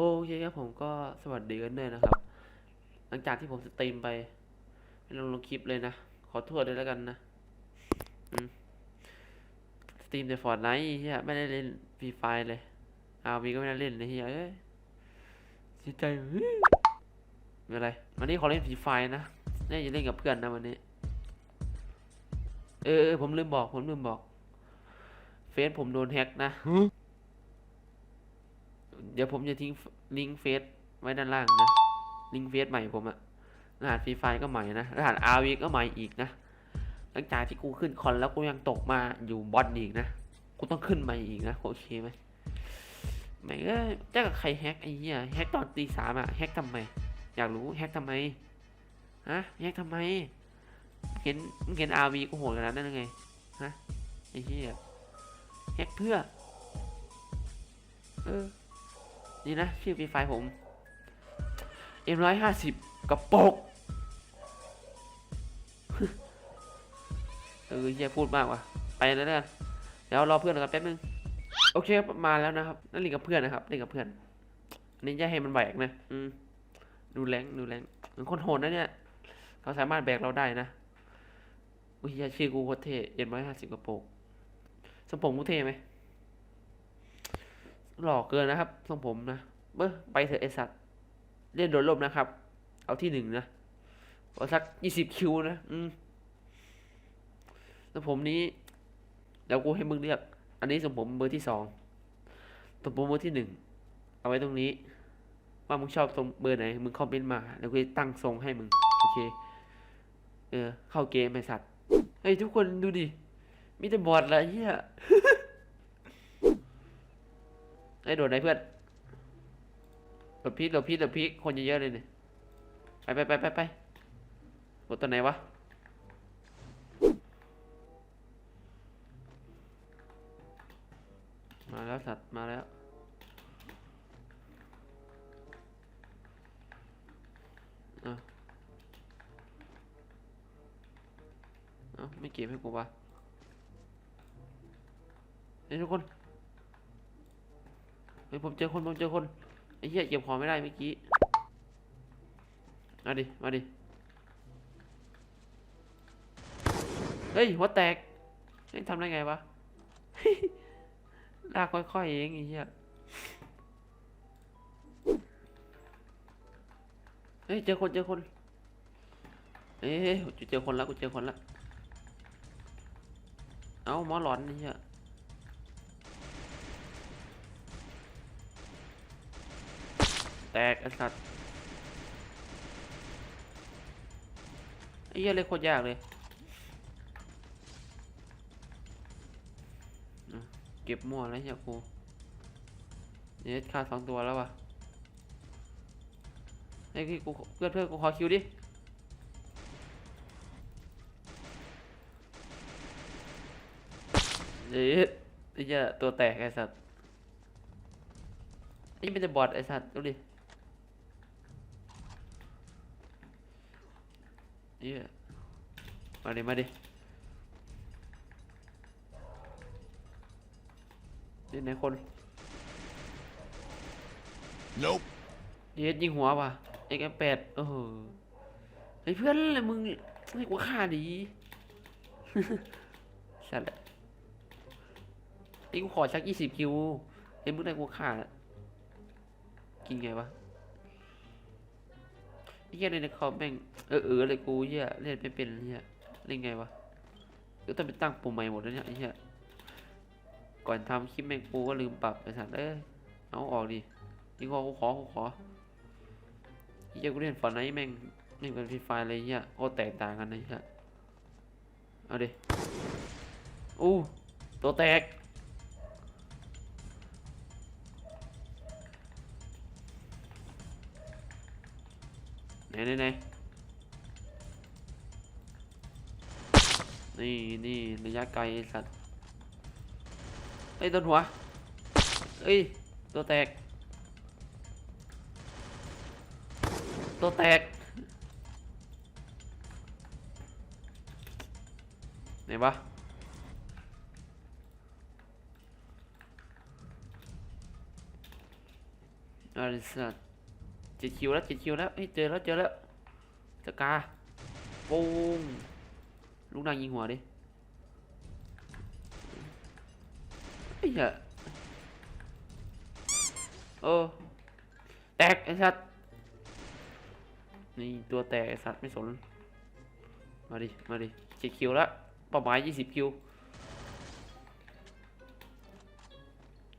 โอเคครับผมก็สวัสดีกันด้วยนะครับ หลังจากที่ผมสตรีมไปไม่ลงลงคลิปเลยนะ ขอโทษด้วยแล้วกันนะสตรีมแต่ฟอร์ดไนท์เฮียไม่ได้เล่นฟรีไฟเลยอาวีก็ไม่ได้เล่นเลยเฮียเอ้ยเสียใจเฮ้ยไม่เป็นไรวันนี้ขอเล่นฟรีไฟนะเนี่ยจะเล่นกับเพื่อนนะวันนี้ เออเออผมลืมบอกผมลืมบอก เฟซผมโดนแฮ็กนะ เดี๋ยวผมจะทิ้งลิงก์เฟซไว้ด้านล่างนะ ลิงก์เฟซใหม่ผมอะรหัสฟรีไฟก็ใหม่นะ รหัสอาวีก็ใหม่อีกนะ หลังจากที่กูขึ้นคอนแล้วกูยังตกมาอยู่บอทอีกนะ กูต้องขึ้นมาอีกนะ โอเคไหมแม่งเอ้ยเจ้ากับใครแฮกไอ้เหี้ยแฮกตอนตีสามอะแฮกทำไม อยากรู้แฮกทำไมฮะแฮกทำไม เห็นเห็นอาวีกูโหดขนาดนั้นยังไงฮะไอ้เหี้ยแฮกเพื่อ เออ นี่นะ ชื่อฟรีไฟผม M ร้อยห้าสิบกระปกเออเฮียพูดมากว่ะ ไปแล้วนะเดี๋ยวรอเพื่อนกันแป๊บนึง โอเคครับมาแล้วนะครับ นั่นเล่นกับเพื่อนนะครับเล่นกับเพื่อนอันนี้จะให้มันแบกนะอืมดูแรงดูแรงเหมือนคนโหดนะเนี่ย เขาสามารถแบกเราได้นะอุ้ยเฮียชื่อกูโคตรเท่เอ็นร้อยห้าสิบกระโปรงสมผมกูเท่ไหม หล่อเกินนะครับทรงผมนะเบ้อไปเถอะไอสัตว์เล่นโดดร่มนะครับ เอาที่หนึ่งนะเอาสักยี่สิบคิวนะ อืมแล้วผมนี้เดี๋ยวกูให้มึงเลือก อันนี้ทรงผมเบอร์ที่สองทรงผมเบอร์ที่หนึ่งเอาไว้ตรงนี้ ว่ามึงชอบทรงเบอร์ไหนมึงคอมเมนต์มาเดี๋ยวกูจะตั้งทรงให้มึงโอเค เออ เข้าเกมไอสัตว์เฮ้ยทุกคนดูดิมีแต่บอทละเฮีย ไอ้โดดไหนเพื่อนโดดพีกโดพีกโดพีกคนเยอะๆเลยเนี่ยไปไปไปไปไปกดตัวไหนวะมาแล้วสัตว์มาแล้วเอาเอาไม่เก็บให้กูวะเฮ้ยทุกคน เฮ้ยผมเจอคนผมเจอคนไอ้เหี้ยเก็บของไม่ได้เมื่อกี้มาดิมาดิเฮ้ยหัวแตกเฮ้ยทำได้ไงวะลากค่อยๆเองไอ้เหี้ยเฮ้ยเจอคนเจอคนเอ้ยเจอคนแล้วกูเจอคนแล้ว เอาหมอหลอนไอ้เแตกไอ้สัตว์ไอ้เหี้ยเลยโคตรยากเลย เก็บมั่วแล้วเฮียกูเนี่ยฆ่าสองตัวแล้ววะไอ้พี่กูเพื่อนเพื่อนกูขอคิวดิเดี๋ยวไอ้เหี้ยตัวแตกไอ้สัตว์นี่เป็นแต่บอทไอ้สัตว์ดูดิ เหี้ยมาดิมาดินี่ไหนคน Nope. เย็ดยิงหัวว่ะเอ็กแปดโอ้โหไอ้เพื่อนเลยมึงให้กูฆ่าดีสัตว์แหละไอ้กูขอสักยี่สิบคิวไอ้มึงได้กูฆ่ากินไงวะ ไอ้เหี้ยในคอมแม่งเออเออเลยกูเหี้ยเล่นไม่เป็นเหี้ยเล่นไงวะก็ต้องไปตั้งปุ่มใหม่หมดแล้วเนี่ยไอ้เหี้ยก่อนทำคลิปแม่งกูก็ลืมปรับไอ้สัตว์เอ้ยเอาออกดิยิงขอกูขอกูขอไอ้เหี้ยกูเล่นฟอนไนแม่งแม่เป็นฟรีไฟอะไรเหี้ยโอ้แตกต่างกันนะเหี้ยเอาดิอู้ตัวแตก ไหนไหนไหนนี่นี่ระยะไกลสัตว์เอ้ยโดนหัวเอ้ยตัวแตก ตัวแตกไหนวะอาเลยสัตว์ เจ็ดคิวแล้วเจ็ดคิวแล้วเฮ้ยเจอแล้วเจอแล้วสกาปุ้งลูกนางยิงหัวดิไอ้เหี้ยโอ้แตกไอ้สัตว์นี่ตัวแตกไอ้สัตว์ไม่สน มาดิ มาดิเจ็ดคิวแล้วเป้าหมายยี่สิบคิว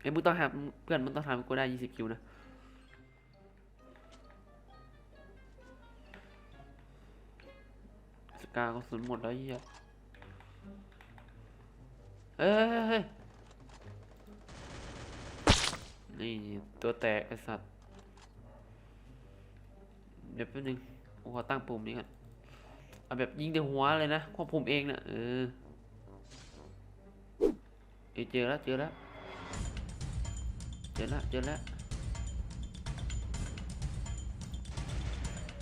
เอ้มึงต้องหาเพื่อนมึงต้องทำกูได้ยี่สิบคิวนะ กาก็สุนหมดแล้วเหี้ยเฮ้ยนี่ตัวแตกไอสัตว์ เดี๋ยวแป๊บนึงกูขอตั้งปุ่มนี้ก่อนเอาแบบยิงแต่หัวเลยนะควบคุมเองนะเออเจอแล้วเจอแล้วเจอแล้วเจอแล้ว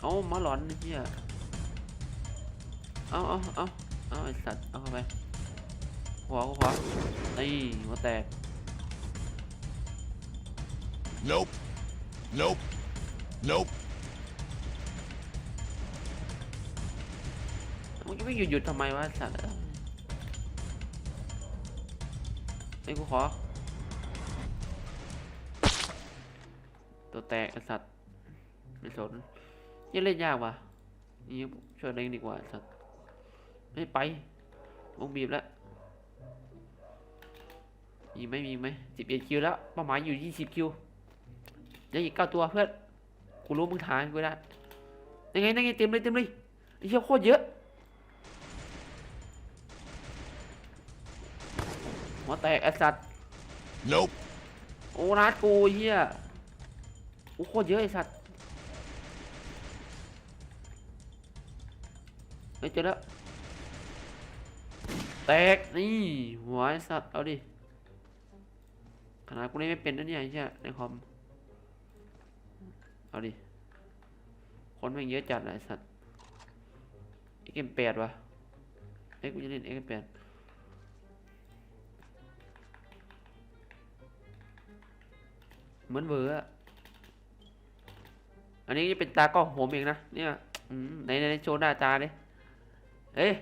เอามาหลอนเหี้ย เอาเอาเอาเอาไอสัตว์เอาเข้าไปหัวกูหัวนี่หัวแตก Nope. Nope. Nope. มึงจะไม่หยุดหยุดทำไมวะไอ้สัตว์เอ้ยไอ้ยกูขอ ตัวแตกไอ้สัตว์ไม่สนยังเล่นยากว่ะนี่ช่วยเล่นดีกว่าไอ้สัตว์ ไม่ไปวงบีบแล้วมีไหมมีไหมสิบเอ็ดคิวแล้วเป้าหมายอยู่ยี่สิบคิวยังอีกเก้าตัวเพื่อนกูรู้มึงทานกูได้ยังไงยังไงเต็มเลยเต็มเลยไอ้เหี้ยโคตรเยอะหัวแตกไอ้สัตว์ Nope. โอ้รัดกูไอ้เหี้ยโอ้โคตรเยอะไอ้สัตว์ไม่เจอแล้ว แตกนี่หัวไอสัตว์เอาดิขนาดกูเล่นไม่เป็นนะเนี่ยไอ้เหี้ยในคอมเอาดิคนแม่งเยอะจัดเลยไอสัตว์เอ็กเอ็มแปดวะเอ้กูจะเล่นเอ็กเอ็มแปดเหมือนเวอร์อะอันนี้จะเป็นตากล้องผมเองนะเนี่ยอืมไหนไหนโชว์หน้าตาดิเอ้ย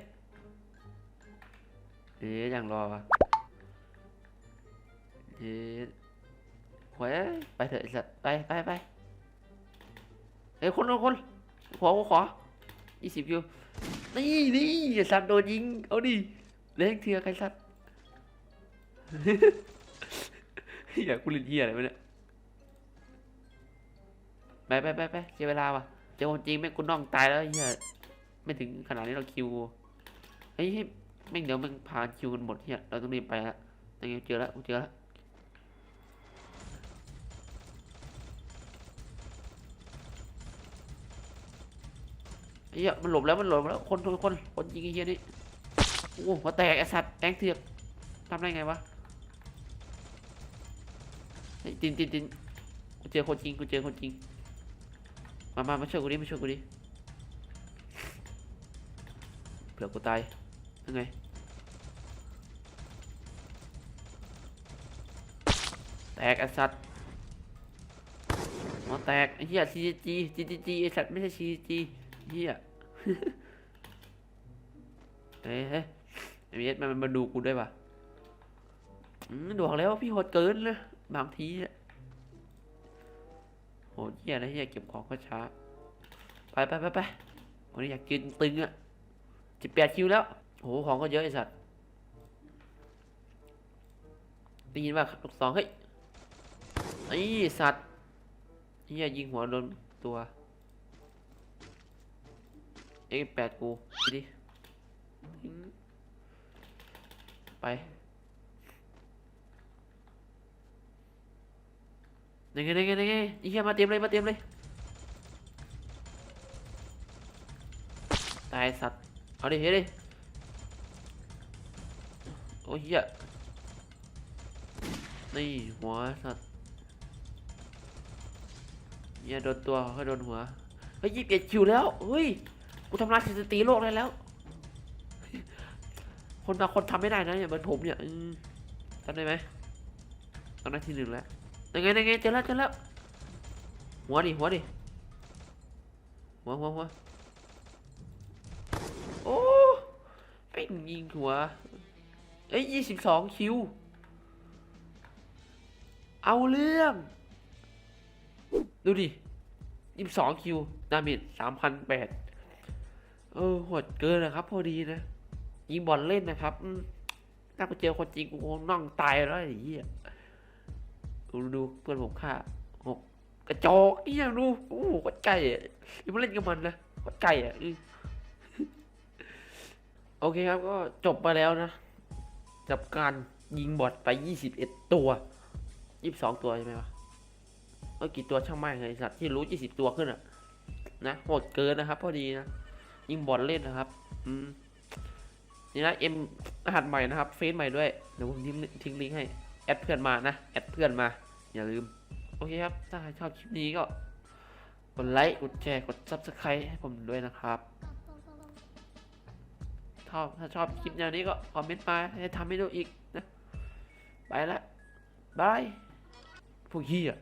เอ๊ยยังรอวะเอ๊หวยไปเถอะไอ้สัตว์ไปไปไปเอ้ยคนคนคนขอขอขอยี่สิบคิวนี่นี่สัตว์โดนยิง เอาดิเล่นเถื่อใครสัตว์เฮียกูเล่นเฮียอะไรวะเนี่ยไปไปไปไปเสียเวลาว่ะเจอคนจริงแม่งกูน้องตายแล้วเฮียไม่ถึงขนาดนี้เราคิวเฮ้ย แม่งเดี๋ยวม่งพาคิวกันหมดเฮียเราต้องรีบไปละยังไงเจอแล้วเจอแล้วไอ้เฮียมันหลบแล้วมันหลบแล้วคนคนคนคนยิงไอ้เฮียนี่โอ้โหหัวแตกไอ้สัตว์แตงเถือกทำได้ไงวะเฮ้ยตินตินตินกูเจอคนจริงกูเจอคนจริงมามามาช่วยกูดิมาช่วยกูดิเผื่อกูตายยังไง แตกไอ้สัตว์หัวแตกไอ้เหี้ย CG CG ไอ้สัตว์ไม่ใช่ CG เหี้ยเฮ้ยเฮ้ยไอ้เมสมันมาดูกูด้วยว่ะอืมดวกแล้วพี่โหดเกินเลยบางทีอะโหเหี้ยนะเหี้ยเก็บของก็ช้า ไปไปไปไปวันนี้อยากกินตึงอะจิบแปดคิวแล้วโหของก็เยอะไอสัตว์ได้ยินว่าลูกสองเฮ้ย ไอ้สัตว์เหี้ยยิงหัวโดนตัว เอ็กแปดกูดิไปยังไงยังไงยังไงเหี้ยมาเตรียมเลยมาเตรียมเลยตายสัตว์เอาดิเฮ้ยดิโอ้ยเหี้ยนี่หัวสัตว์ เหี้ยโดนตัวเขาโดนหัวเฮ้ยยี่สิบเอ็ดคิวแล้วเฮ้ยกูทำลายสถิติโลกได้แล้ว คนบางคนทำไม่ได้นะอย่างเหมือนผมเนี่ยทำได้ไหมตอนนั้นที่หนึ่งแล้วยังไงยังไงเจอแล้วเจอแล้วหัวดิหัวดิหัวหัวหัวโอ้เป็นยิงหัวเอ้ยยี่สิบสองคิว เอาเรื่อง ดูดิยี่สิบสองคิวดาเมจสามพันแปดเออหดเกินนะครับ พอดีนะยิงบอลเล่นนะครับถ้ากูเจอคนจริงกูคงนั่งตายแล้วไอ้เหี้ยดูดูเพื่อนผมฆ่าหกกระจอกเหี้ยดูโอ้โหกดไก่อะยังม่เล่นกับมันนะกดไก่อะโอเคครับก็จบไปแล้วนะกับการยิงบอทไปยี่สิบเอ็ดตัวยี่สิบสองตัวใช่ไหมวะ เมื่อกี่ตัวช่างไม่เลยไอ้สัตว์ที่รู้ยี่สิบตัวขึ้นอะ นะโหดเกินนะครับ พอดีนะยิงบอลเล่นนะครับ อืมนี่นะเอ็มรหัสใหม่นะครับเฟซใหม่ด้วยเดี๋ยวผมทิ้งทิ้งลิงก์ให้แอดเพื่อนมานะแอดเพื่อนมา อย่าลืม โอเคครับ ถ้าใครชอบคลิปนี้ก็ กดไลค์กดแชร์กด subscribe ให้ผมด้วยนะครับถ้าถ้าชอบคลิปแนวนี้ก็คอมเมนต์มาให้ทำให้ดูอีกนะ ไปละบายพวกเฮีย